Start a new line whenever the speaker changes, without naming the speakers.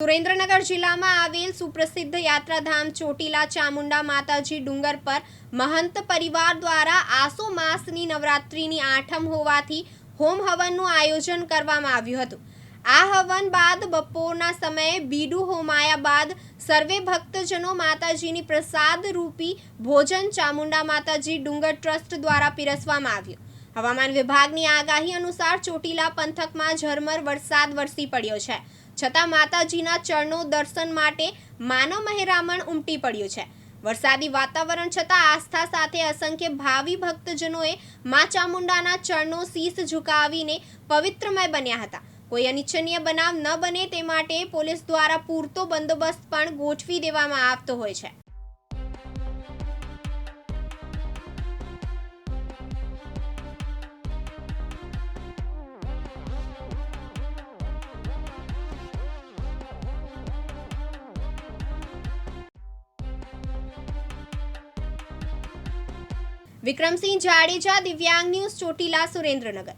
સુરેન્દ્રનગર જિલ્લામાં આવેલ સુપ્રસિદ્ધ યાત્રાધામ ચોટીલા ચામુંડા માતાજી ડુંગર પર મહંત પરિવાર દ્વારા આસો માસની નવરાત્રિની આઠમ હોવાથી હોમ હવનનું આયોજન કરવામાં આવ્યું હતું. આ હવન બાદ બપોરના સમયે બીડું હોમાયા બાદ સર્વે ભક્તજનો માતાજીની પ્રસાદ રૂપી ભોજન ચામુંડા માતાજી ડુંગર ટ્રસ્ટ દ્વારા પીરસવામાં આવ્યું. હવામાન વિભાગની આગાહી અનુસાર ચોટીલા પંથકમાં ઝરમર વરસાદ વરસી પડ્યો છે. છતાં માતાજીના ચરણો દર્શન માટે માનવ મહેરામણ ઉમટી પડ્યું છે. વરસાદી વાતાવરણ છતાં આસ્થા સાથે અસંખ્ય ભાવિ ભક્તજનોએ મા ચામુંડાના ચરણો શીશ ઝુકાવીને પવિત્રમય બન્યા હતા. કોઈ અનિચ્છનીય બનાવ ન બને તે માટે પોલીસ દ્વારા પૂરતો બંદોબસ્ત પણ ગોઠવી દેવામાં આવતો હોય છે. વિક્રમસિંહ જાડેજા દિવ્યાંગ ન્યૂઝ ચોટીલા સુરેન્દ્રનગર.